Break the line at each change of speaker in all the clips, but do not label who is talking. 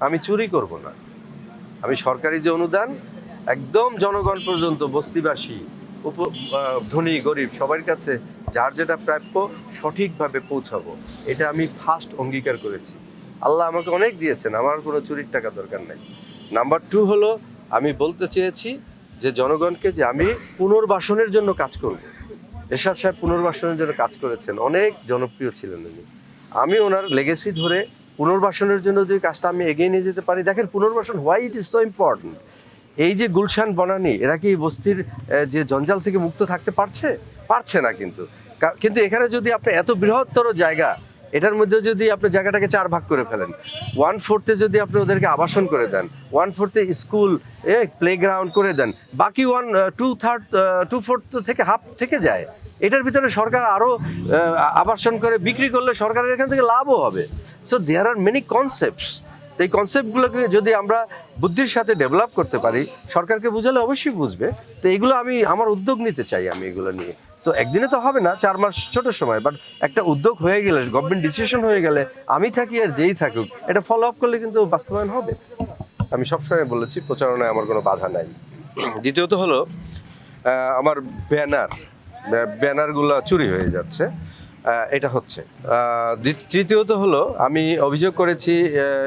আমি চুরি করব না। আমি সরকারি যে অনুদান, একদম জনগণ পর্যন্ত, বস্তিবাসী, উপ ধনী, গরিব, সবার কাছে যার যেটা প্রাপ্য সঠিকভাবে পৌঁছাবো, এটা আমি ফার্স্ট অঙ্গীকার করেছি। আল্লাহ আমাকে অনেক দিয়েছেন, আমার কোনো চুরির টাকা দরকার নাই। নাম্বার টু হলো, আমি বলতে চেয়েছি যে জনগণকে যে আমি পুনর্বাসনের জন্য কাজ করব। এরশাদ সাহেব পুনর্বাসনের জন্য কাজ করেছেন, অনেক জনপ্রিয় ছিলেন উনি। আমি ওনার লেগেসি ধরে পুনর্বাসনের জন্য যদি কাজটা আমি এগিয়ে নিয়ে যেতে পারি, দেখেন পুনর্বাসন why it is so important এই যে গুলশান বনানি, এরা কি বস্তির যে জঞ্জাল থেকে মুক্ত থাকতে পারছে? পারছে না কিন্তু। কিন্তু এখানে যদি আপনি এত বৃহত্তর জায়গা, এটার মধ্যে যদি আপনি জায়গাটাকে চার ভাগ করে ফেলেন ওয়ান ফোর্থে যদি আপনি ওদেরকে আবাসন করে দেন ওয়ান ফোর্থে স্কুল প্লেগ্রাউন্ড করে দেন, বাকি one two third two fourth থেকে হাফ থেকে যায়। এটার ভিতরে সরকার আরও আবাসন করে বিক্রি করলে সরকারের এখান থেকে লাভও হবে। So there are many concepts এই কনসেপ্টগুলোকে যদি আমরা বুদ্ধির সাথে ডেভেলপ করতে পারি, সরকারকে বুঝালে অবশ্যই বুঝবে। তো এগুলো আমি, আমার উদ্যোগ নিতে চাই আমি এগুলো নিয়ে। তো একদিনে তো হবে না, চার মাস ছোট সময় বাট একটা উদ্যোগ হয়ে গেলে গভর্নমেন্ট ডিসিশন হয়ে গেলে, আমি থাকি আর যেই থাকুক, এটা ফলো আপ করলে কিন্তু বাস্তবায়ন হবে। আমি সবসময় বলেছি, প্রচারণায় আমার কোনো বাধা নাই। দ্বিতীয়ত হলো আমার ব্যানার। ব্যানারগুলো চুরি হয়ে যাচ্ছে। এটা হচ্ছে। তৃতীয়ত হলো, আমি অভিযোগ করেছি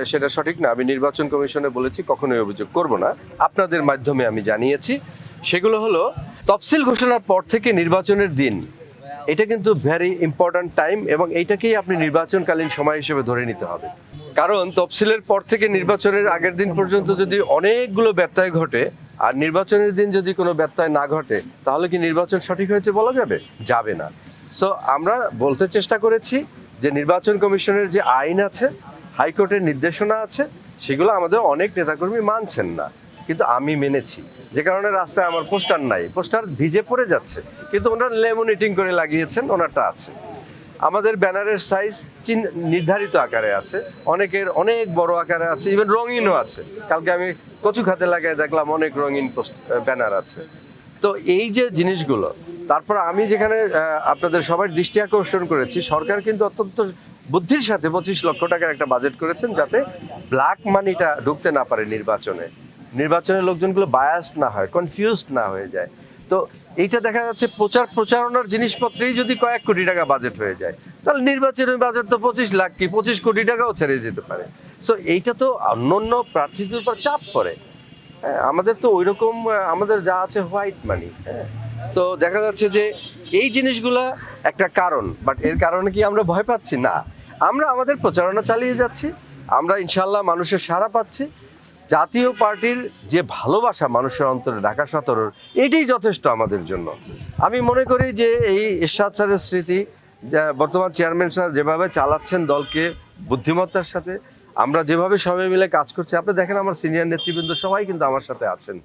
সেটা সঠিক না, আমি নির্বাচন কমিশনে বলেছি, কখনোই অভিযোগ করব না। আপনাদের মাধ্যমে আমি জানিয়েছি। সেগুলো হলো, তফসিল ঘোষণার পর থেকে নির্বাচনের দিন, এটা কিন্তু ভেরি ইম্পর্ট্যান্ট টাইম এবং এইটাকেই আপনি নির্বাচনকালীন সময় হিসেবে ধরে নিতে হবে। কারণ তফসিলের পর থেকে নির্বাচনের আগের দিন পর্যন্ত যদি অনেকগুলো ব্যত্যয় ঘটে, আর নির্বাচনের দিন যদি কোনো ব্যত্যয় না ঘটে, তাহলে কি নির্বাচন সঠিক হয়েছে বলা যাবে? যাবে না। সো আমরা বলতে চেষ্টা করেছি যে নির্বাচন কমিশনের যে আইন আছে, হাইকোর্টের নির্দেশনা আছে, সেগুলো আমাদের অনেক নেতাকর্মী মানছেন না। কিন্তু আমি মেনেছি। যে কারণে রাস্তায় আমার পোস্টার নাই। পোস্টার ভিজে পড়ে যাচ্ছে। কিন্তু ওনারা লেমোনেটিং করে লাগিয়েছেন, ওনারটা আছে। আমাদের ব্যানারের সাইজ চিন নির্ধারিত আকারে আছে। অনেকের অনেক বড় আকারে আছে ইভেন রঙিনও আছে। কালকে আমি কচু খাতে লাগাই দেখলাম অনেক রঙিন ব্যানার আছে। তো এই যে জিনিসগুলো, তারপর আমি যেখানে আপনাদের সবার দৃষ্টি আকর্ষণ করেছি, সরকার কিন্তু অত্যন্ত বুদ্ধির সাথে পঁচিশ লক্ষ টাকার একটা বাজেট করেছেন যাতে ব্ল্যাক মানিটা ঢুকতে না পারে নির্বাচনে। নির্বাচনের লোকজনগুলো বায়াসড না হয় কনফিউজড না হয়ে যায়। তো এইটা দেখা যাচ্ছে প্রচার প্রচারণার জিনিসপত্রেই যদি কয়েক কোটি টাকা বাজেট হয়ে যায়, তাহলে নির্বাচনের বাজেট তো পঁচিশ লাখ কি পঁচিশ কোটি টাকাও ছেড়ে যেতে পারে। সো এইটা তো অন্যান্য প্রার্থীদের উপর চাপ পড়ে। হ্যাঁ আমাদের তো ওই রকম আমাদের যা আছে হোয়াইট মানি হ্যাঁ। তো দেখা যাচ্ছে যে এই জিনিসগুলা একটা কারণ বাট এর কারণে কি আমরা ভয় পাচ্ছি? না। আমরা আমাদের প্রচারণা চালিয়ে যাচ্ছি, আমরা ইনশাল্লাহ মানুষের সাড়া পাচ্ছি। জাতীয় পার্টির যে ভালোবাসা মানুষের অন্তরে ঢাকা সতেরোর, এটাই যথেষ্ট আমাদের জন্য। আমি মনে করি যে এই এরশাদ স্যারের স্মৃতি বর্তমান চেয়ারম্যান স্যার যেভাবে চালাচ্ছেন দলকে বুদ্ধিমত্তার সাথে, আমরা যেভাবে সবাই মিলে কাজ করছি, আপনি দেখেন আমার সিনিয়র নেতৃবৃন্দ সবাই কিন্তু আমার সাথে আছেন।